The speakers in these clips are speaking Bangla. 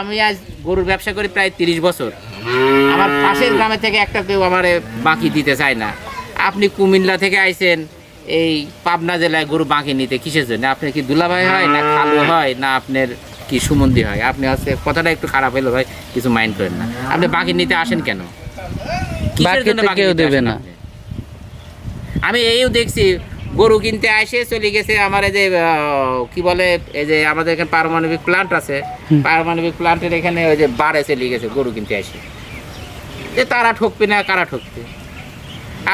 আমি আজ গরুর ব্যবসা করি প্রায় তিরিশ বছর। আমার পাশের গ্রামে থেকে একটা কেউ আমার বাকি দিতে চায় না। আপনি কুমিল্লা থেকে আইছেন এই পাবনা জেলায় গরু বাকি নিতে কিসের জন্য? আপনি কি দুলাভাই হয় না খালু হয় না আপনার কি সুমন্দি হয়? আপনি হচ্ছে কথাটা একটু খারাপ হলো ভাই কিছু মাইন্ড করেন না। আপনি বাকি নিতে আসেন কেন? কিসের জন্য বাকি কেউ দেবে না। আমি এইও দেখছি গরু কিনতে আসে চলে গেছে আমার এই যে কি বলে এই যে আমাদের এখানে পারমাণবিক প্লান্ট আছে পারমাণবিক প্লান্টের এখানে ওই যে বারে চলে গেছে গরু কিনতে আসে। যে তারা ঠকবে না কারা ঠকবে?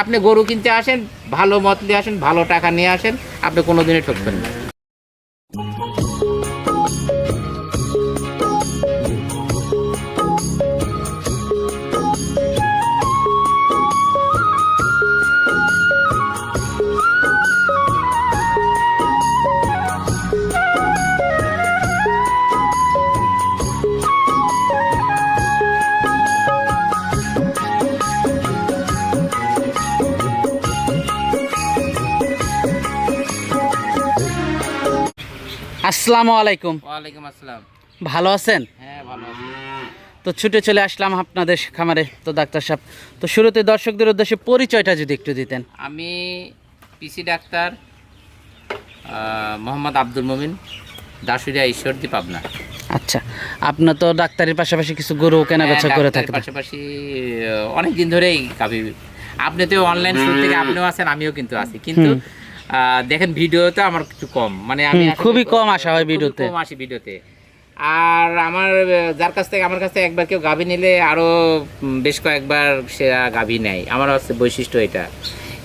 আপনি গরু কিনতে আসেন ভালো মত নিয়ে আসেন ভালো টাকা নিয়ে আসেন আপনি কোনোদিনই ঠকবেন না। আসসালামু আলাইকুম। ওয়ালাইকুম আসসালাম। ভালো আছেন? হ্যাঁ ভালো আছি। তো ছুটে চলে আসলাম আপনাদের খামারে তো ডাক্তার সাহেব। তো শুরুতে দর্শকদের উদ্দেশ্যে পরিচয়টা যদি একটু দিতেন। আমি পিসি ডাক্তার মোহাম্মদ আব্দুল মমিন দাসুরিয়া ঈশ্বরদী পাবনা। আচ্ছা আপনার তো ডাক্তারের পাশাপাশি কিছু গরু কেনা বেচা হ্যাঁ, করে থাকেন পাশাপাশি অনেক দিন ধরেই গাভী আপনি তো অনলাইন শুরু থেকে আপনিও আছেন আমিও কিন্তু আছি। কিন্তু দেখেন ভিডিওতে আমার একটু কম। মানে আমি খুবই কম আসা হয় ভিডিওতে। কম আসি ভিডিওতে। আর আমার যার কাছ থেকে আমার কাছ থেকে একবার কেউ গাভী নিলে আরও উম, বেশ কয়েকবার সে গাভী নেয়। আমার হচ্ছে বৈশিষ্ট্য এটা।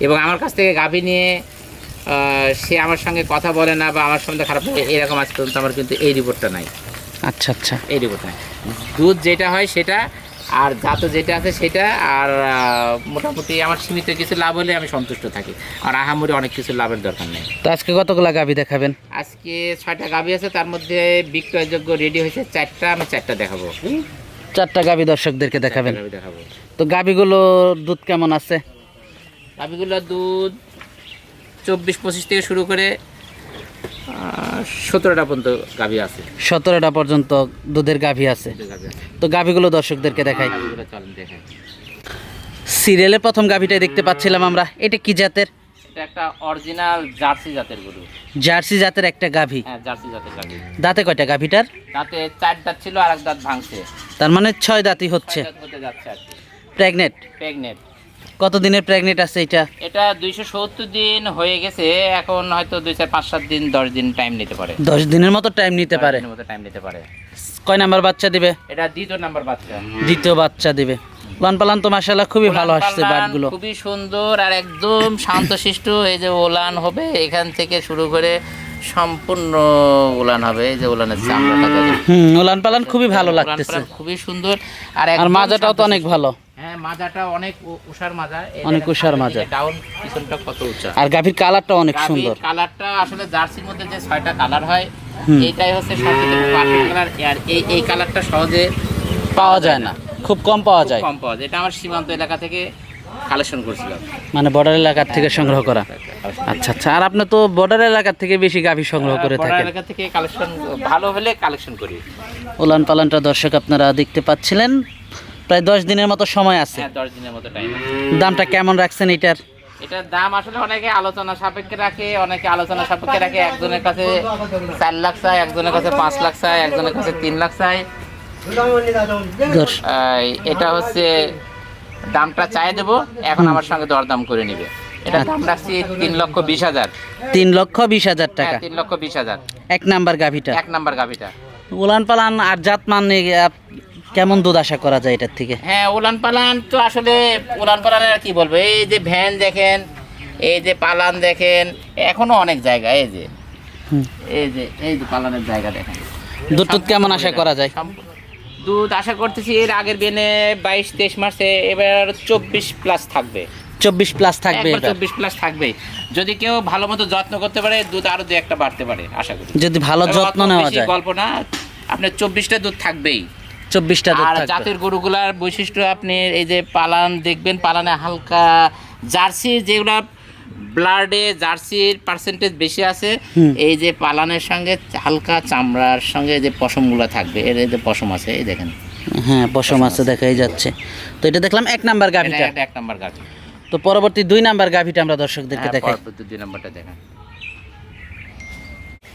এবং আমার কাছ থেকে গাভী নিয়ে সে আমার সঙ্গে কথা বলে না বা আমার সঙ্গে খারাপ এরকম আজ পর্যন্ত আমার কিন্তু এই রিপোর্টটা নাই। আচ্ছা আচ্ছা। এই রিপোর্ট নাই। দুধ যেটা হয় সেটা আর জাত যেটা আছে সেটা আর মোটামুটি আমার সীমিত কিছু লাভ হলে আমি সন্তুষ্ট থাকি। আর আহামরি অনেক কিছু লাভের দরকার নেই। তো আজকে কতগুলা গাভি দেখাবেন? আজকে ছয়টা গাভি আছে তার মধ্যে বিক্রয়যোগ্য রেডি হয়েছে চারটা আমি চারটা দেখাবো। চারটা গাভি দর্শকদেরকে দেখাবেন। তো গাভিগুলো দুধ কেমন আছে? গাভিগুলোর দুধ চব্বিশ পঁচিশ থেকে শুরু করে সতেরোটা পর্যন্ত গাভি আছে। সতেরোটা পর্যন্ত দুধের গাভি আছে। তো গাভিগুলো দর্শকদেরকে দেখাই। চলেন দেখাই। সিরিয়ালের প্রথম গাভিটাই দেখতে পাচ্ছিলাম আমরা। এটা কি জাতের? একটা অরিজিনাল জার্সি জাতের গরু। জার্সি জাতের একটা গাভি। হ্যাঁ জার্সি জাতের গাভি। দাঁতে কয়টা গাভিটার? দাঁতে চার দাঁত ছিল আর এক দাঁত ভাঙছে। তার মানে ছয় দাঁতই হচ্ছে। ছয় দাঁত কত দিনের প্রেগনেন্ট আছে এটা? এটা দুইশো সত্তর দিন হয়ে গেছে এখন হয়তো দুই চার পাঁচ সাত দিন দশ দিন টাইম নিতে পারে। দশ দিনের মতো টাইম নিতে পারে। মতো টাইম নিতে পারে। কয় নাম্বার বাচ্চা দিবে? এটা দ্বিতীয় নাম্বার বাচ্চা। দ্বিতীয় বাচ্চা দিবে। লান পালান তো মাসাল্লাহ খুবই ভালো আসছে বাটগুলো খুবই সুন্দর আর একদম শান্তশিষ্ট এই যে ওলান হবে এখান থেকে শুরু করে সম্পূর্ণ ওলান হবে এই যে ওলানের চামড়াটা। হুম ওলান পালান খুবই ভালো লাগতেছে। খুবই সুন্দর আর আর মাজাটাও তো অনেক ভালো। হ্যাঁ মাজাটা অনেক উষার মাজা। অনেক দেখেন উষার সামনে মাজা। ডাউন পিছনটা কত উঁচা আর গাভীর কালারটা অনেক সুন্দর। কালারটা আসলে জার্সির মধ্যে যে ছয়টা কালার হয়। এইটাই হচ্ছে সবথেকে পারফেক্ট কালার আর এই এই কালারটা সহজে পাওয়া যায় না। খুব কম পাওয়া যায়। কম পাওয়া যায়। এটা আমার সীমান্ত এলাকা থেকে কালেকশন করছিলাম। মানে বর্ডার এলাকার থেকে সংগ্রহ করা। আচ্ছা আচ্ছা। আর আপনি তো বর্ডার এলাকার থেকে বেশি গাভী সংগ্রহ করে থাকেন। এলাকা থেকে কালেকশন ভালো হলে কালেকশন করি। ওলান পালানটা দর্শক আপনারা দেখতে পাচ্ছিলেন। প্রায় দশ দিনের মতো সময় আছে। হ্যাঁ দশ দিনের মতো টাইম দামটা কেমন রাখছেন এটার? এটার দাম আসলে অনেকে আলোচনা সাপেক্ষে রাখে অনেকে আলোচনা সাপেক্ষে রাখে। একজনের কাছে চার লাখ চায় একজনের কাছে পাঁচ লাখ চায় একজনের কাছে তিন লাখ চায় এটা হচ্ছে দামটা চাই দেবো এখন আমার সঙ্গে দরদাম করে নিবে। এটা দাম রাখছি তিন লক্ষ বিশ হাজার। তিন লক্ষ বিশ হাজার হ্যাঁ টাকা তিন লক্ষ বিশ হাজার। এক নাম্বার গাভীটা। এক নাম্বার গাভিটা। উলান পালান আর জাত মান কেমন দুধ আশা করা যায় এটার থেকে? হ্যাঁ উলান পালান তো আসলে উলান পালানের আর কি বলব? এই যে ভ্যান দেখেন এই যে পালান দেখেন এখনও অনেক জায়গা এই যে। এই যে এই যে পালানের জায়গা দেখেন। দুধ টুধ কেমন আশা করা যায়? দুধ আশা করতেছি এর আগের বেনে বাইশ তেইশ মাসে এবার চব্বিশ প্লাস থাকবে। চব্বিশ প্লাস থাকবে চব্বিশ প্লাস থাকবে। যদি কেউ ভালো মতো যত্ন করতে পারে দুধ আরও দু একটা বাড়তে পারে আশা করি। যদি ভালো যত্ন নেওয়া যায়। গল্প না আপনার চব্বিশটা দুধ থাকবেই। চব্বিশটা আর জাতের গরুগুলার বৈশিষ্ট্য আপনি এই যে পালান দেখবেন পালানে হালকা জার্সি যেগুলা ব্লাডে জার্সির পার্সেন্টেজ বেশি আছে এই যে পালানের সঙ্গে হালকা চামড়ার সঙ্গে যে পশমগুলো থাকবে এর যে পশম আছে এই দেখেন। হ্যাঁ পশম আছে দেখাই যাচ্ছে। তো এটা দেখলাম এক নাম্বার গাভিটা। এক নাম্বার গাছ তো পরবর্তী দুই নাম্বার গাভিটা আমরা দর্শকদেরকে হ্যাঁ, দেখাই। পরবর্তী দুই নাম্বারটা দেখেন।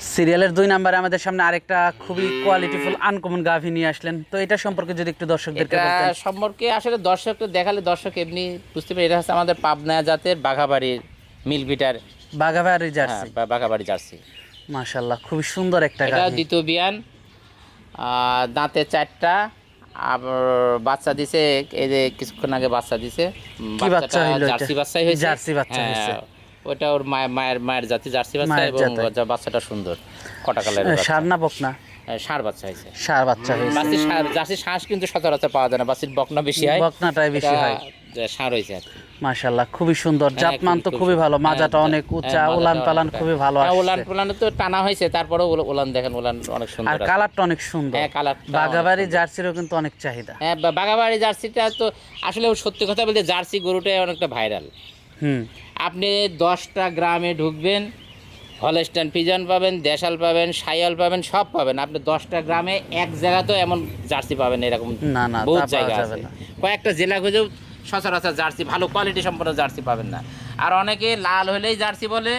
সিরিয়ালের দুই নাম্বারে আমাদের সামনে আরেকটা খুবই কোয়ালিটিফুল আনকমন গাভি নিয়ে আসলেন। তো এটা সম্পর্কে যদি একটু দর্শকদেরকে বলতেন। সম্পর্কে আসলে দর্শককে দেখালে দর্শক এমনি বুঝতে পারে এটা হচ্ছে আমাদের পাবনা জাতের বাঘাবাড়ির মিল বিটার বাঘাবাড়ি হ্যাঁ জার্সি। বা- বাঘাবাড়ি জার্সি। মাশাল্লাহ খুবই সুন্দর একটা এটা দ্বিতীয় বিয়ান দাঁতে চারটা আবার বাচ্চা দিছে এই যে কিছুক্ষণ আগে বাচ্চা দিছে কি বাচ্চা হইল জার্সি বাচ্চাই হয়েছে। জার্সি বাচ্চা হ্যাঁ, হয়েছে। ওটা ওর মায়ের মায়ের মায়ের জাতি জার্সি বাচ্চা এবং বাচ্চাটা সুন্দর। কটা বাচ্চা। সার না বকনা হ্যাঁ, ষাঁড় বাচ্চা হয়েছে। সার বাচ্চা হয়েছে। বাচ্চির ষাঁড় জার্সি শ্বাস কিন্তু সচরাচর পাওয়া যায় না বাচ্চির বকনা বেশি হয়। বকনাটাই বেশি হয়। ষাঁড় হয়েছে আর কি। মাশাল্লাহ খুবই সুন্দর। হ্যাঁ, জাতমান তো খুবই ভালো মাজাটা হ্যাঁ, অনেক হ্যাঁ, উঁচা মাজাটা উলান পালান। খুবই ভালো উলান আসছে। পালান তো টানা হয়েছে তারপরে উলান দেখেন উলান অনেক সুন্দর আর কালারটা অনেক সুন্দর। হ্যাঁ অনেক বাগাবাড়ি জার্সিরও কিন্তু অনেক চাহিদা। হ্যাঁ বা- বাঘাবাড়ি জার্সিটা তো আসলে সত্যি কথা বলতে জার্সি গরুটাই অনেকটা ভাইরাল। আপনি দশটা গ্রামে ঢুকবেন হলস্টান পিজন পাবেন দেশাল পাবেন সাইয়াল পাবেন সব পাবেন। আপনি দশটা গ্রামে এক জায়গাতেও এমন জার্সি পাবেন এরকম না, না, বহুত জায়গা আছে। কয়েকটা জেলা খুঁজেও সচরাচর জার্সি ভালো কোয়ালিটি সম্পন্ন জার্সি পাবেন না। আর অনেকে লাল হলেই জার্সি বলে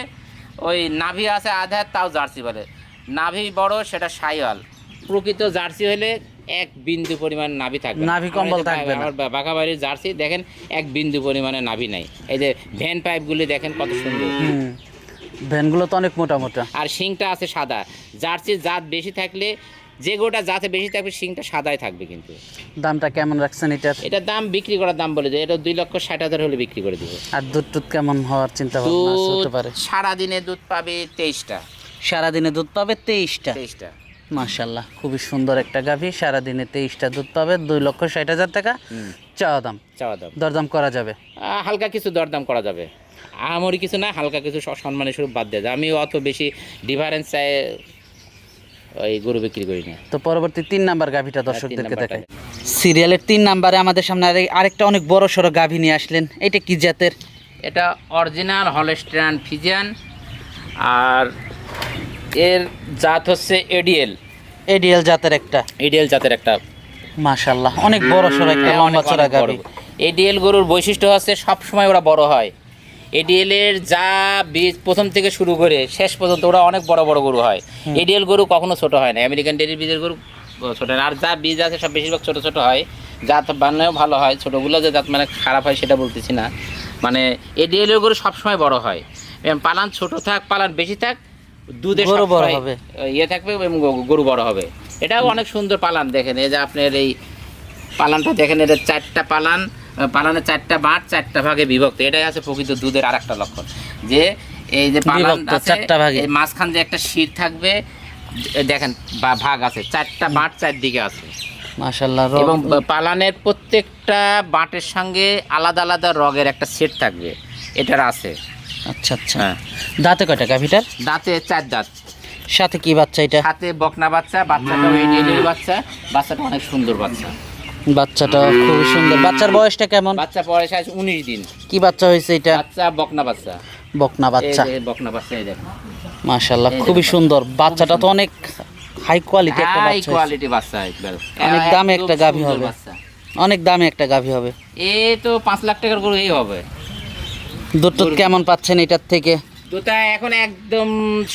ওই নাভি আছে আধার তাও জার্সি বলে। নাভি বড় সেটা সাইয়াল প্রকৃত জার্সি হলে এক বিন্দু পরিমাণ নাভি থাকবে। নাভি কম্বল থাকবে। আমার বা- বাঘাবাড়ির জার্সি দেখেন এক বিন্দু পরিমাণে নাভি নাই। এই যে ভ্যান পাইপগুলি দেখেন কত সুন্দর। ভ্যানগুলো তো অনেক মোটা মোটা। আর শিংটা আছে সাদা। জার্সির জাত বেশি থাকলে যে গোটা জাতে বেশি থাকবে শিংটা সাদাই থাকবে কিন্তু। দামটা কেমন রাখছেন এটার? এটার দাম বিক্রি করার দাম বলে যে এটা দুই লক্ষ ষাট হাজার হলে বিক্রি করে দিব। আর দুধ টুধ কেমন হওয়ার চিন্তা ভাবনা হতে পারে? সারাদিনে দুধ পাবে তেইশটা। সারাদিনে দুধ পাবে তেইশটা। তেইশটা। মাশাল্লাহ খুবই সুন্দর একটা গাভী। সারাদিনে তেইশটা দুধ পাবে দুই লক্ষ ষাট হাজার টাকা। চাওয়া দাম। চাওয়া দাম। দরদাম করা যাবে। হালকা কিছু দরদাম করা যাবে। আমারই কিছু না হালকা কিছু সম্মানের স্বরূপ বাদ দেয় আমি অত বেশি ডিফারেন্স চাই ওই গরু বিক্রি করি না। তো পরবর্তী তিন নাম্বার গাভীটা দর্শকদেরকে দেখাই। সিরিয়ালের তিন নাম্বারে আমাদের সামনে আরে- আরেকটা অনেক বড় সড়ো গাভী নিয়ে আসলেন। এটা কি জাতের? এটা অরিজিনাল হলস্টিয়ান ফিজিয়ান আর এর জাত হচ্ছে এডিএল। এডিএল জাতের একটা। এডিএল জাতের একটা। মাশাল্লাহ অনেক বড় সড়ো একটা হ্যাঁ, লম্বা চড়া। গাভী এডিএল গরুর বৈশিষ্ট্য হচ্ছে সব সময় ওরা বড় হয়। এডিএল এর যা বীজ প্রথম থেকে শুরু করে শেষ পর্যন্ত ওরা অনেক বড় বড় গরু হয়। এডিএল গরু কখনো ছোট হয় না। আমেরিকান ডেরি বীজের গরু ছোট হয় আর যা বীজ আছে সব বেশিরভাগ ছোট ছোট হয়। জাত বানায়ও ভালো হয়। ছোটোগুলো যে জাত মানে খারাপ হয় সেটা বলতেছি না। মানে এডিএল এর গরু সবসময় বড় হয়। পালান ছোট থাক পালান বেশি থাক দুধে গরু বড় হবে। ইয়ে থাকবে এবং গরু- বড় হবে। এটাও অনেক সুন্দর পালান দেখেন এই যে আপনার এই পালানটা দেখেন এটা চারটা পালান পালানের চারটা বাট চারটা ভাগে বিভক্ত। এটাই আছে প্রকৃত দুধের আর একটা লক্ষণ। যে এই যে পালান চারটা ভাগে। মাঝখান যে একটা শির থাকবে দেখেন বা- ভাগ আছে চারটা বাট চারদিকে আছে। মাশাল্লাহ এবং পালানের প্রত্যেকটা বাঁটের সঙ্গে আলাদা আলাদা রগের একটা সেট থাকবে এটার আছে। আচ্ছা আচ্ছা। হ্যাঁ। দাঁতে কয়টা গাভীটার দাঁতে চার দাঁত। সাথে কি বাচ্চা এটা? হাতে বকনা বাচ্চা বাচ্চাটাও এডিএলের বাচ্চা বাচ্চাটা অনেক সুন্দর বাচ্চা। বাচ্চাটা খুবই সুন্দর। বাচ্চার বয়সটা কেমন? বাচ্চা বয়স আছে উনিশ দিন। কি বাচ্চা হয়েছে এটা? বাচ্চা বকনা বাচ্চা। বকনা বাচ্চা। এই বকনা বাচ্চা এই দেখুন মাশাল্লাহ এই খুবই সুন্দর। বাচ্চাটা তো অনেক হাই কোয়ালিটি একটা বাচ্চা হয়েছে। কোয়ালিটি বাচ্চা একবার অনেক দামে একটা গাভী হবে। অনেক দামে একটা গাভী হবে। এ তো পাঁচ লাখ টাকার গরু এই হবে। দুধ কেমন পাচ্ছেন এটার থেকে? দুটা এখন একদম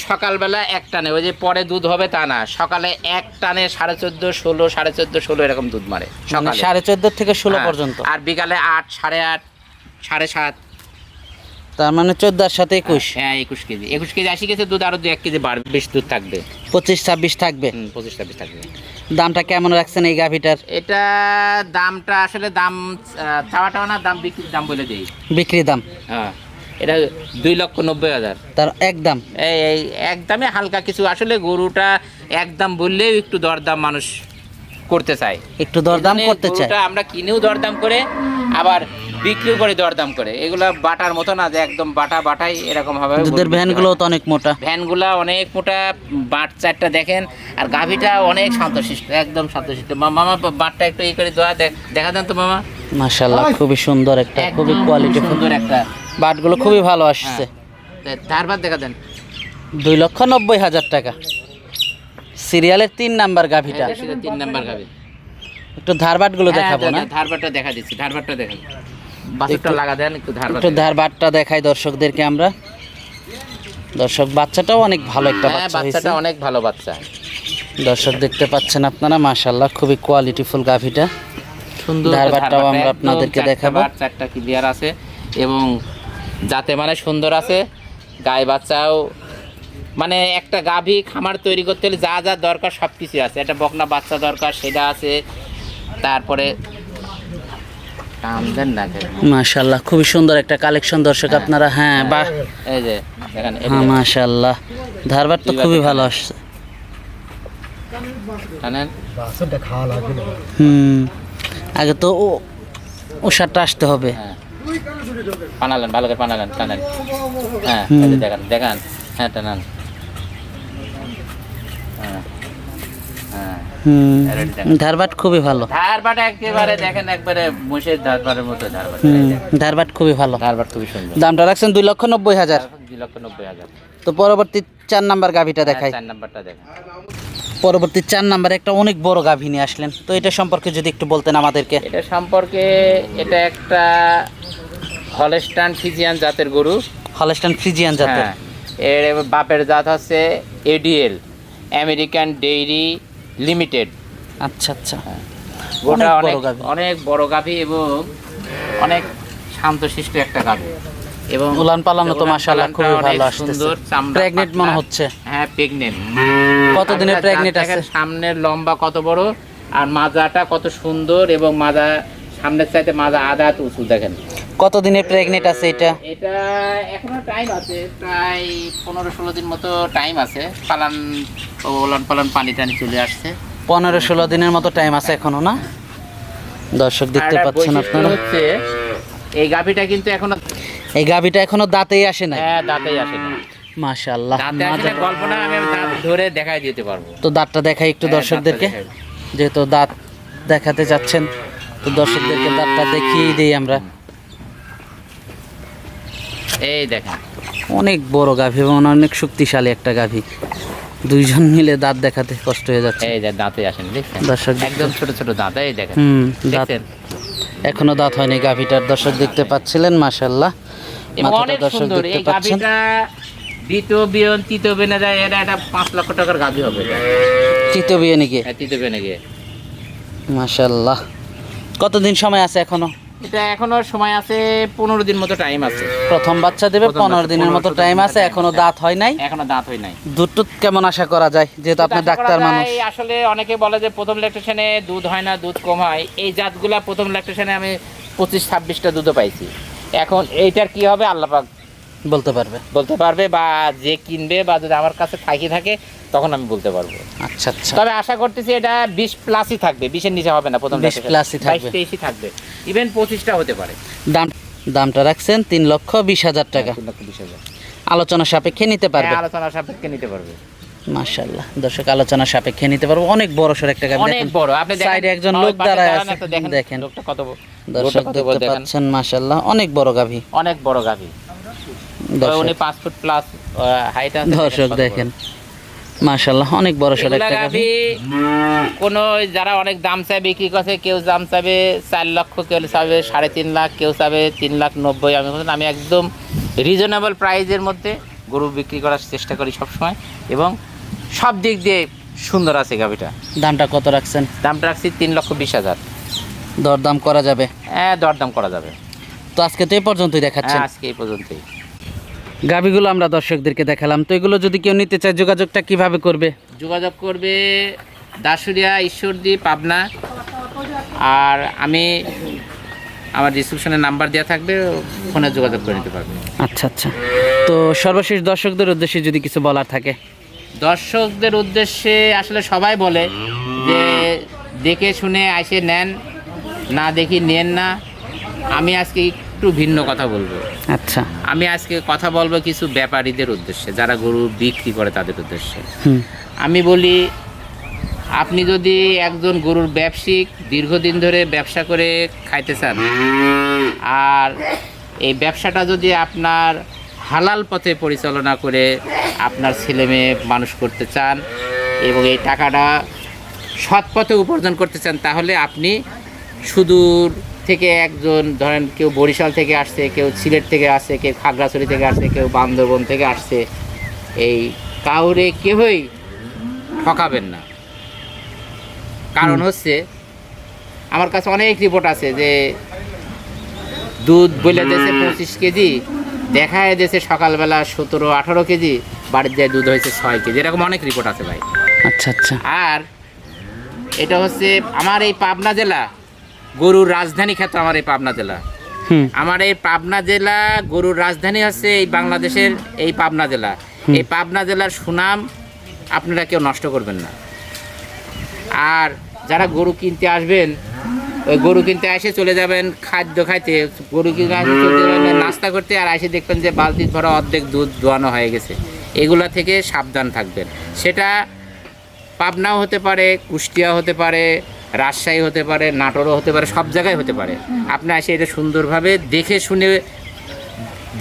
সকালবেলা এক টানে ওই যে পরে দুধ হবে তা না। সকালে এক টানে সাড়ে চোদ্দ ষোলো সাড়ে চোদ্দ ষোলো এরকম দুধ মারে মানে সকালে। সাড়ে চোদ্দ থেকে ষোলো হ্যাঁ, পর্যন্ত? আর বিকালে আট সাড়ে আট সাড়ে সাত। তার মানে চোদ্দার সাথে একুশ। হ্যাঁ একুশ কেজি। একুশ কেজি আশি কেজি দুধ আরও দু এক কেজি বাড়বে বেশি দুধ থাকবে। পঁচিশ ছাব্বিশ থাকবে? পঁচিশ ছাব্বিশ থাকবে। দামটা কেমন রাখছেন এই গাভীটার? এটা দামটা আসলে দাম চাওয়া টাওয়া না দাম বিক্রির দাম বলে দিই। বিক্রি দাম? হ্যাঁ এটা দুই লক্ষ নব্বই হাজার। তার একদম এই এই একদমে হালকা কিছু। আসলে গরুটা একদম বললেও একটু দরদাম মানুষ করতে চায়। একটু দরদাম করতে চায়। গরুটা আমরা কিনেও দরদাম করে আবার বিক্রিও করে দরদাম করে। এগুলা বাটার মতো না যে একদম বাটা বাটাই এরকম হবে। দুধের ভ্যানগুলো তো অনেক মোটা। ভ্যানগুলা অনেক মোটা বাট চারটা দেখেন আর গাভিটা অনেক শান্তশিষ্ট একদম শান্তশিষ্ট মামা বাটটা একটু ই করে দেওয়া দেখা দেন তো মামা। মাশাল্লাহ খুবই সুন্দর একটা খুবই কোয়ালিটি সুন্দর একটা। বাটগুলো খুবই ভালো আসছে। তারপর ধারবার দেখা দেন। দুই লক্ষ নব্বই হাজার টাকা। সিরিয়ালের তিন নাম্বার গাভিটা। তিন নাম্বার গাবি একটু ধারবাটগুলো হ্যাঁ, দেখাবো না? ধারবারটা দেখা দিচ্ছি ধারবারটা দেখেন। বাছুরটা লাগা দেন একটু ধারবার একটু ধারবাটটা দেখাই দর্শকদেরকে আমরা। দর্শক বাচ্চাটাও অনেক ভালো একটা হ্যাঁ বাচ্চা হয়েছে। বাচ্চাটা অনেক ভালো বাচ্চা। দর্শক দেখতে পাচ্ছেন আপনারা মাশাল্লাহ খুবই কোয়ালিটিফুল গাভিটা। সুন্দর ধারবারটা, আমরা আপনাদেরকে দেখাবো। চারটা ক্লিয়ার আছে। এবং যাতে মানে সুন্দর আছে গায়ে বাচ্চাও মানে একটা গাভী খামার তৈরি করতে হলে যা যা দরকার সব কিছু আছে। একটা বকনা বাচ্চা দরকার সেটা আছে। তারপরে? মাশাল্লাহ খুবই সুন্দর একটা কালেকশন দর্শক আপনারা হ্যাঁ বাহ। এই যে দেখেন হ্যাঁ মাশাল্লাহ ধারবার তো খুবই ভালো আসছে হুম আগে তো ও ওষারটা আসতে হবে। হ্যাঁ। পানালেন ভালো করে পানালেন টানেন। হ্যাঁ দেখান দেখান। হ্যাঁ টানান। হ্যাঁ হ্যাঁ। হুম Already দেখা। ধারবাট খুবই ভালো। ধারবাট একেবারে দেখেন একবারে মোষের ধারবাটের মতো ধারবাট। ধারবাট খুবই ভালো। ধারবাট খুবই সুন্দর। দামটা রাখছেন দুই লক্ষ নব্বই হাজার। দুই লক্ষ নব্বই হাজার। তো পরবর্তী চার নাম্বার গাভিটা দেখাই। চার নাম্বারটা দেখেন। পরবর্তী চার নাম্বারে একটা অনেক বড় গাভী নিয়ে আসলেন। তো এটা সম্পর্কে যদি একটু বলতেন আমাদেরকে। এটা সম্পর্কে এটা একটা হলস্টান ফিজিয়ান জাতের গরু। হলস্টান ফ্রিজিয়ান জাতের। এর বাপের জাত হচ্ছে এডিএল আমেরিকান ডেইরি লিমিটেড। আচ্ছা আচ্ছা। গোটা অনেক অনেক বড় গাভী। এবং অনেক শান্তশিষ্ট একটা গাভী। এবং উলান পালানো তো মাশাআল্লাহ খুবই ভালো চামড়া প্রেগনেন্ট মনে হচ্ছে। হ্যাঁ প্রেগনেন্ট কতদিনের প্রেগনেন্ট আছে? সামনের লম্বা কত বড় আর মাজাটা কত সুন্দর এবং মাজা সামনের চাইতে মাজা আধা উঁচু দেখেন। কতদিনের প্রেগনেন্ট আছে এটা? এটা এখনও টাইম আছে প্রায় পনেরো ষোলো দিন মতো টাইম আছে। পালান ওলান পালান পানি টানি চলে আসছে। পনেরো ষোলো দিনের মতো টাইম আছে এখনও না? দর্শক দেখতে পাচ্ছেন আপনারা। হচ্ছে এই গাভিটা কিন্তু এখনও এই গাভিটা এখনও দাঁতেই আসে না হ্যাঁ দাঁতেই আসে না মাশাআল্লাহ দাঁতে গল্প না আমি দাঁত ধরে দেখাই দিতে পারব। তো দাঁতটা দেখাই একটু হ্যাঁ, দর্শকদেরকে। যেহেতু দাঁত দেখাতে যাচ্ছেন তো দর্শকদেরকে দাঁতটা দেখিয়েই দিই আমরা। এই দেখেন অনেক বড় গাভী এবং অনেক শক্তিশালী একটা গাভী। দুইজন মিলে দাঁত দেখাতে কষ্ট হয়ে যাচ্ছে। এই যে দাঁতে আসেন দেখছেন? দর্শক একদম ছোট ছোট দাঁত এই দেখেন হুম দাঁত এখনও দাঁত হয়নি গাভীটার। দর্শক দেখতে পাচ্ছিলেন মাশাল্লাহ এবং অনেক সুন্দর। এই গাভিটা দ্বিতীয় বিয়ন তৃতীয় বেনে যায় এটা একটা পাঁচ লক্ষ টাকার গাভি হবে। এটা। তৃতীয় বিয়ে নাকি হ্যাঁ তৃতীয় বেনে গিয়ে। মাশাল্লাহ কতদিন সময় আছে এখনও? এটা এখনও সময় আছে পনেরো দিন মতো টাইম আছে। প্রথম বাচ্চা দেবে পনেরো দিনের মতো টাইম আছে এখনও দাঁত হয় নাই। এখনও দাঁত হয় নাই। দুধ কেমন আশা করা যায়? যেহেতু আপনি ডাক্তার মানুষ। আসলে অনেকে বলে যে প্রথম ল্যাকটেশনে দুধ হয় না দুধ কম হয়। এই জাতগুলা প্রথম ল্যাকটেশনে আমি পঁচিশ ছাব্বিশটা দুধও পাইছি। এখন এইটার কি হবে? আল্লাপাক বলতে পারবে। বলতে পারবে বা যে কিনবে বা যদি আমার কাছে থাকি থাকে তখন আমি বলতে পারব। আচ্ছা আচ্ছা। তবে আশা করতেছি এটা বিশ প্লাসই থাকবে বিশের নিচে হবে না প্রথম 20 plus ই থাকবে। তেইশই থাকবে। ইভেন পঁচিশটা হতে পারে। দাম দামটা রাখছেন তিন লক্ষ বিশ হাজার টাকা। তিন লক্ষ বিশ হাজার। আলোচনা সাপেক্ষে নিতে পারবে। হ্যাঁ, আলোচনা সাপেক্ষে নিতে পারবে। মাশাল্লাহ দর্শক আলোচনা সাপেক্ষে নিতে পারব। অনেক বড় সড় একটা অনেক বড়। আপনি দেখেন, সাইডে একজন লোক দাঁড়ায় আছে। দেখেন লোকটা কত দর্শক দেখতে পাচ্ছেন। অনেক বড় গাভী। অনেক বড় গাভী। উনি পাঁচ ফুট প্লাস হাইট আছে দর্শক দেখেন। মাশাল্লাহ অনেক বড় সড় একটা গাভী কোনো যারা অনেক দাম চায় বিক্রি করছে কেউ দাম চাবে চার লক্ষ কেউ চাবে সাড়ে তিন লাখ কেউ চাবে তিন লাখ নব্বই। আমি আমি একদম রিজনেবল প্রাইজের মধ্যে গরু বিক্রি করার চেষ্টা করি সবসময়। এবং সব দিক দিয়ে সুন্দর আছে গাভীটা। দামটা কত রাখছেন? দামটা রাখছি তিন লক্ষ বিশ হাজার। দরদাম করা যাবে? হ্যাঁ দরদাম করা যাবে। তো আজকে তো এই পর্যন্তই দেখাচ্ছেন। হ্যাঁ আজকে এই পর্যন্তই। গাভীগুলো আমরা দর্শকদেরকে দেখালাম। তো এগুলো যদি কেউ নিতে চায় যোগাযোগটা কীভাবে করবে? যোগাযোগ করবে দাসুরিয়া ঈশ্বরদী পাবনা। আর আমি আমার ডিসক্রিপশনে নাম্বার দেওয়া থাকবে ফোনে যোগাযোগ করে নিতে পারবে। আচ্ছা আচ্ছা। তো সর্বশেষ দর্শকদের উদ্দেশ্যে যদি কিছু বলার থাকে। দর্শকদের উদ্দেশ্যে আসলে সবাই বলে যে দেখে শুনে এসে নেন না দেখি নেন না। আমি আজকে একটু ভিন্ন কথা বলব। আচ্ছা। আমি আজকে কথা বলব কিছু ব্যাপারীদের উদ্দেশ্যে যারা গরু বিক্রি করে তাদের উদ্দেশ্যে। আমি বলি আপনি যদি একজন গরুর ব্যবসায়িক দীর্ঘদিন ধরে ব্যবসা করে খাইতে চান আর এই ব্যবসাটা যদি আপনার হালাল পথে পরিচালনা করে আপনার ছেলে মেয়ে মানুষ করতে চান এবং এই টাকাটা সৎ পথে উপার্জন করতে চান তাহলে আপনি সুদূর থেকে একজন ধরেন কেউ বরিশাল থেকে আসছে কেউ সিলেট থেকে আসছে কেউ খাগড়াছড়ি থেকে আসছে কেউ বান্দরবন থেকে আসছে এই কাউরে কেউই ঠকাবেন না। কারণ হচ্ছে আমার কাছে অনেক রিপোর্ট আছে যে দুধ বলে দিয়েছে পঁচিশ কেজি দেখায় দিয়েছে সকালবেলা সতেরো আঠারো কেজি বাড়ির যায় দুধ হয়েছে ছয় কেজি এরকম অনেক রিপোর্ট আছে ভাই। আচ্ছা আচ্ছা। আর এটা হচ্ছে আমার এই পাবনা জেলা গরুর রাজধানী খ্যাত আমার এই পাবনা জেলা। আমার এই পাবনা জেলা গরুর রাজধানী হচ্ছে এই বাংলাদেশের এই পাবনা জেলা। এই পাবনা জেলার সুনাম আপনারা কেউ নষ্ট করবেন না। আর যারা গরু কিনতে আসবেন ওই গরু কিনতে এসে চলে যাবেন খাদ্য খাইতে। গরু কিনতে নাস্তা করতে আর এসে দেখবেন যে বালতি ভরা অর্ধেক দুধ দোয়ানো হয়ে গেছে। এগুলা থেকে সাবধান থাকবেন। সেটা পাবনাও হতে পারে কুষ্টিয়া হতে পারে রাজশাহী হতে পারে নাটোরও হতে পারে সব জায়গায় হতে পারে। আপনি এসে এটা সুন্দরভাবে দেখে শুনে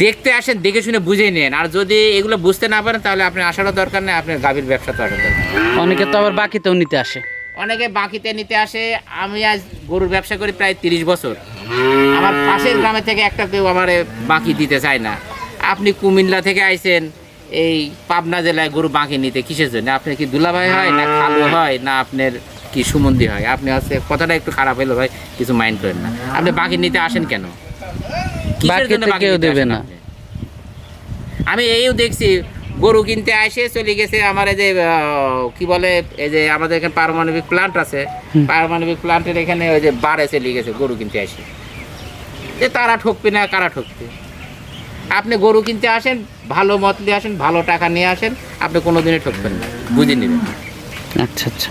দেখতে আসেন দেখে শুনে বুঝে নেন। আর যদি এগুলো বুঝতে না পারেন তাহলে আপনি আসারও দরকার নেই আপনার গাভীর ব্যবসা তো আসার দরকার অনেকে তো আবার বাকিতেও নিতে আসে। অনেকে বাকিতে নিতে আসে। আমি আজ গরুর ব্যবসা করি প্রায় তিরিশ বছর। আমার পাশের গ্রামে থেকে একটা কেউ আমার বাকি দিতে চায় না। আপনি কুমিল্লা থেকে আইছেন এই পাবনা জেলায় গরু বাঁকি নিতে কিসের জন্য? আপনার কি দুলাভাই হয় না খালু হয় না আপনার কি সুমন্দি হয়। আপনি হচ্ছে কথাটা একটু খারাপ হলো ভাই কিছু মাইন্ড করেন না। আপনি বাকি নিতে আসেন কেন? কেউ দেবে না। আমি এইও দেখছি গরু কিনতে আসে চলে গেছে আমার এই যে কি বলে এই যে আমাদের এখানে পারমাণবিক প্লান্ট আছে পারমাণবিক প্লান্টের এখানে ওই যে বারে চলে গেছে গরু কিনতে আসে। যে তারা ঠকবে না কারা ঠকবে? আপনি গরু কিনতে আসেন ভালো মত নিয়ে আসেন ভালো টাকা নিয়ে আসেন আপনি কোনো দিনই ঠকবেন না। বুঝে নেবেন। আচ্ছা আচ্ছা।